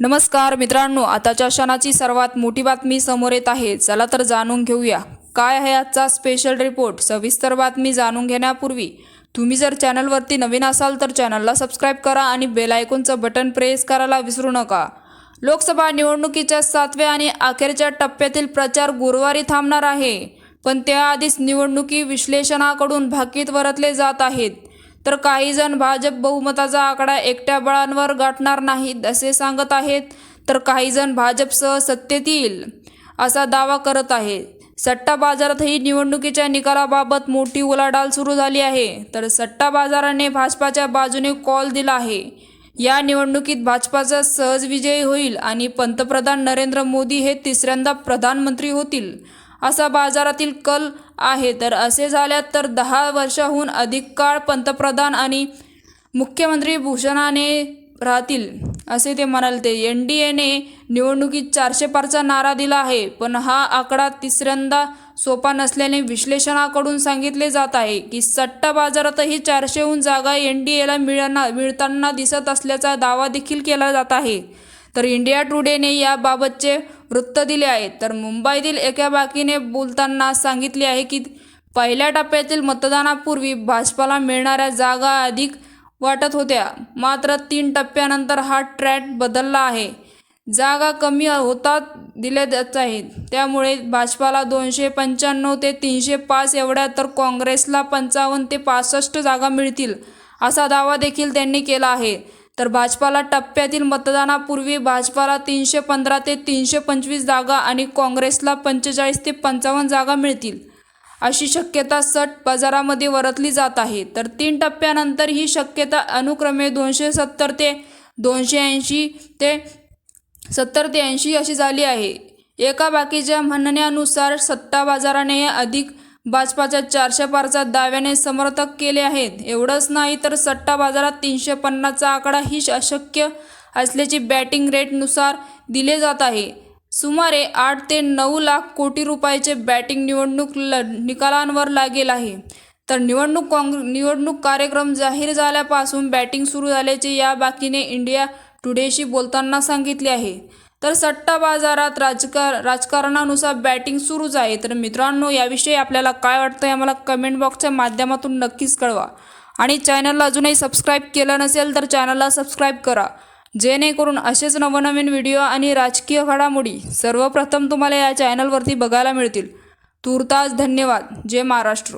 नमस्कार मित्रांनो आताच्या क्षणाची सर्वात मोठी बातमी समोर येत आहे. चला तर जाणून घेऊया. काय आहे आजचा स्पेशल रिपोर्ट सविस्तर बातमी जाणून घेण्यापूर्वी तुम्ही जर चॅनलवरती नवीन असाल तर चॅनलला सबस्क्राईब करा आणि बेल आयकॉनचं बटन प्रेस करायला विसरू नका. लोकसभा निवडणुकीच्या सातव्या आणि अखेरच्या टप्प्यातील प्रचार गुरुवारी थांबणार आहे. पण त्याआधीच निवडणुकी विश्लेषणाकडून भाकीत वरतले जात आहेत. तर काही जण भाजप बहुमताचा आकडा एकट्या बळांवर गाठणार नाहीत असे सांगत आहेत. तर काही जण भाजपसह सत्तेत येईल असा दावा करत आहेत. सट्टा बाजारातही निवडणुकीच्या निकालाबाबत मोठी उलाढाल सुरू झाली आहे. तर सट्टा बाजाराने भाजपाच्या बाजूने कॉल दिला आहे. या निवडणुकीत भाजपाचा सहज विजय होईल आणि पंतप्रधान नरेंद्र मोदी हे तिसऱ्यांदा प्रधानमंत्री होतील असा बाजारातील कल आहे. तर असे झाल्यात तर दहा वर्षाहून अधिक काळ पंतप्रधान आणि मुख्यमंत्री भूषणाने राहतील असे ते म्हणाले. ते एन डी एने निवडणुकीत चारशे पारचा नारा दिला आहे पण हा आकडा तिसऱ्यांदा सोपा नसल्याने विश्लेषणाकडून सांगितले जात आहे की सट्टा बाजारातही चारशेहून जागा एन डी एला मिळणार मिळताना दिसत असल्याचा दावा देखील केला जात आहे. तर इंडिया टुडेने याबाबतचे वृत्त दिले आहे. तर मुंबईतील एका बाकीने बोलताना सांगितले आहे की पहिल्या टप्प्यातील मतदानापूर्वी भाजपाला मिळणाऱ्या जागा अधिक वाटत होत्या. मात्र तीन टप्प्यानंतर हा ट्रॅट बदलला आहे. जागा कमी होतात दिल्या जात आहेत त्यामुळे भाजपाला दोनशे पंच्याण्णव ते तीनशे पाच एवढ्या तर काँग्रेसला पंचावन्न ते पासष्ट जागा मिळतील असा दावा देखील त्यांनी केला आहे. तर भाजपाला टप्प्यातील मतदानापूर्वी भाजपाला तीनशे पंधरा ते तीनशे पंचवीस जागा आणि काँग्रेसला पंचेचाळीस ते पंचावन्न जागा मिळतील. अशी शक्यता सट बाजारामध्ये वरतली जात आहे. तर तीन टप्प्यानंतर ही शक्यता अनुक्रमे दोनशे सत्तर ते दोनशे ऐंशी ते सत्तर ते ऐंशी अशी झाली आहे. एका बाकीच्या म्हणण्यानुसार सत्ता बाजाराने अधिक भाजपाच्या चारशे पारच्या दाव्याने समर्थक केले आहेत. एवढंच नाही तर सट्टा बाजारात तीनशे पन्नासचा आकडा ही अशक्य असल्याची बॅटिंग रेटनुसार दिले जात आहे. सुमारे आठ ते नऊ लाख कोटी रुपयाचे बॅटिंग निवडणूक ल निकालांवर लागेल आहे. तर निवडणूक काँग्र निवडणूक कार्यक्रम जाहीर झाल्यापासून बॅटिंग सुरू झाल्याचे या बाकीने इंडिया टुडेशी बोलताना सांगितले आहे. तर सट्टा बाजारात राजकार राजकारणानुसार बॅटिंग सुरूच आहे तर मित्रांनो याविषयी आपल्याला काय वाटतं आहे आम्हाला कमेंट बॉक्सच्या माध्यमातून नक्कीच कळवा. आणि चॅनलला अजूनही सबस्क्राईब केलं नसेल तर चॅनलला सबस्क्राईब करा. जेणेकरून असेच नवनवीन व्हिडिओ आणि राजकीय घडामोडी सर्वप्रथम तुम्हाला या चॅनलवरती बघायला मिळतील. तूर्तास धन्यवाद. जय महाराष्ट्र.